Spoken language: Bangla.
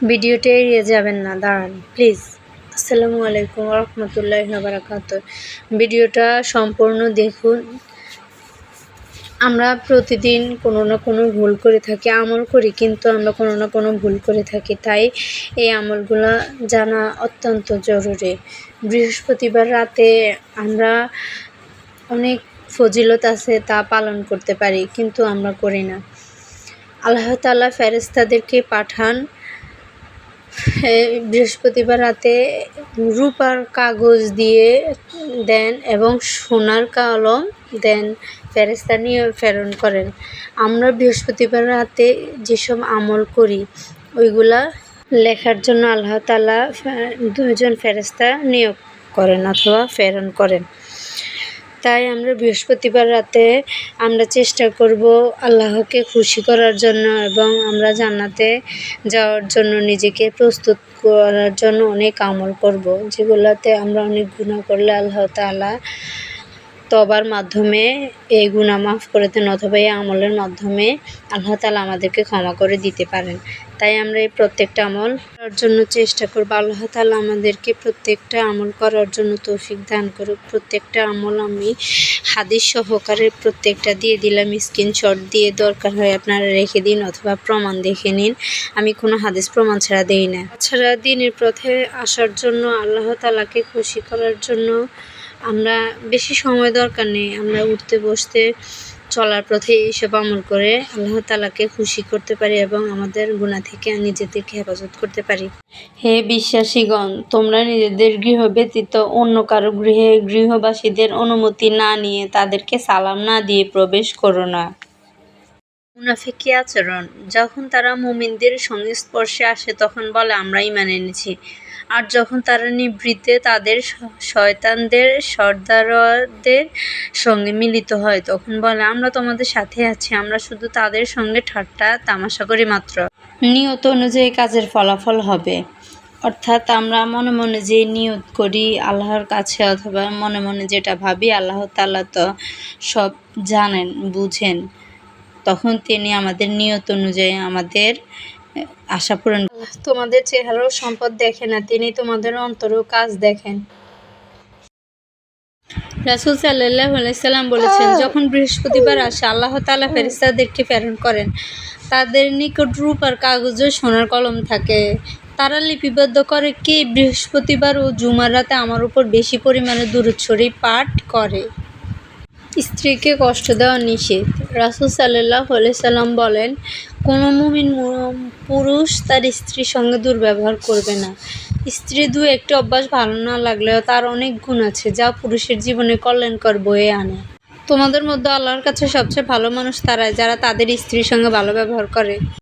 ভিডিওটা এড়িয়ে যাবেন না, দাঁড়ান প্লিজ আসসালামু আলাইকুম রহমতুল্লাহ বারাকাত ভিডিওটা সম্পূর্ণ দেখুন। আমরা প্রতিদিন কোনো না কোনো ভুল করে থাকি, আমল করি, কিন্তু আমরা কোনো না কোনো ভুল করে থাকি। তাই এই আমলগুলো জানা অত্যন্ত জরুরি। বৃহস্পতিবার রাতে আমরা অনেক ফজিলত আছে তা পালন করতে পারি, কিন্তু আমরা করি না। আল্লাহ তাআলা ফেরেশতাদেরকে পাঠান বৃহস্পতিবার রাতে রূপার কাগজ দিয়ে দেন এবং সোনার কলম দেন ফেরেশতা নিয়ে প্রেরণ করেন। আমরা বৃহস্পতিবার রাতে যেসব আমল করি, ওইগুলা লেখার জন্য আল্লাহ তাআলা দুজন ফেরেশতা নিয়োগ করেন অথবা প্রেরণ করেন। তাই আমরা বৃহস্পতিবার রাতে আমরা চেষ্টা করব আল্লাহকে খুশি করার জন্য এবং আমরা জান্নাতে যাওয়ার জন্য নিজেকে প্রস্তুত করার জন্য অনেক আমল করব। যেগুলোতে আমরা অনেক গুণা করলে আল্লাহ তাআলা তবার মাধ্যমে এই গুণা মাফ করে দেন অথবা এই আমলের মাধ্যমে আল্লাহ তালা আমাদেরকে ক্ষমা করে দিতে পারেন। তাই আমরা এই প্রত্যেকটা আমল করার জন্য চেষ্টা করব। আল্লাহ তালা আমাদেরকে প্রত্যেকটা আমল করার জন্য তৌফিক দান করুক। প্রত্যেকটা আমল আমি হাদিস সহকারে প্রত্যেকটা দিয়ে দিলাম। স্ক্রিনশট দিয়ে দরকার হয় আপনারা রেখে দিন অথবা প্রমাণ দেখে নিন। আমি কোনো হাদিস প্রমাণ ছাড়া দিই না। ছাড়া দিনের পথে আসার জন্য আল্লাহ তালাকে খুশি করার জন্য আমরা বেশি সময় দরকার নেই। আমরা উঠতে, বসতে, চলার পথে এইসব আমল করে আল্লাহ তালাকে খুশি করতে পারি এবং আমাদের গুণা থেকে নিজেদেরকে হেফাজত করতে পারি। হে বিশ্বাসীগণ, তোমরা নিজেদের গৃহ ব্যতীত অন্য কারও গৃহে গৃহবাসীদের অনুমতি না নিয়ে তাদেরকে সালাম না দিয়ে প্রবেশ করো না। মুনাফিকি আচরণ। যখন তারা মুমিনদের সংস্পর্শে আসে, তখন বলে আমরা ইমান এনেছি আর যখন তারা নিবৃত্তে, তাদের শয়তানদের, সর্দারদের সঙ্গে মিলিত হয়, তখন বলে, আমরা তোমাদের সাথে আছি, আমরা শুধু তাদের সঙ্গে ঠাট্টা তামাশা করি মাত্র। নিয়ত অনুযায়ী কাজের ফলাফল হবে। অর্থাৎ আমরা মনে মনে যে নিয়ত করি আল্লাহর কাছে, অথবা মনে মনে যেটা ভাবি, আল্লাহ তাল্লাহ তো সব জানেন, বুঝেন। তখন তিনি আমাদের নিয়ত অনুযায়ী আমাদের আশা পূরণ তোমাদের চেহারাও সম্পদ দেখে না তিনি তোমাদের অন্তরও কাজ দেখেন। রাসুল সাল্লাহ সাল্লাম বলেছেন যখন বৃহস্পতিবার আসে আল্লাহ তালা ফেরিস্তাদেরকে প্রেরণ করেন। তাদের নিকট রূপ আর কাগজে সোনার কলম থাকে। তারা লিপিবদ্ধ করে কে বৃহস্পতিবার ও জুমার রাতে আমার উপর বেশি পরিমাণে দূরচ্ছড়ি পাঠ করে। স্ত্রীকে কষ্ট দেওয়া নিষেধ। রাসুল সাল্লাহ সাল্লাম বলেন, কোনো মুমিন পুরুষ তার স্ত্রীর সঙ্গে দুর্ব্যবহার করবে না। স্ত্রী দু একটি অভ্যাস ভালো না লাগলেও তার অনেক গুণ আছে যা পুরুষের জীবনে কল্যাণকর বয়ে আনে। তোমাদের মধ্যে আল্লাহর কাছে সবচেয়ে ভালো মানুষ তারাই যারা তাদের স্ত্রীর সঙ্গে ভালো ব্যবহার করে।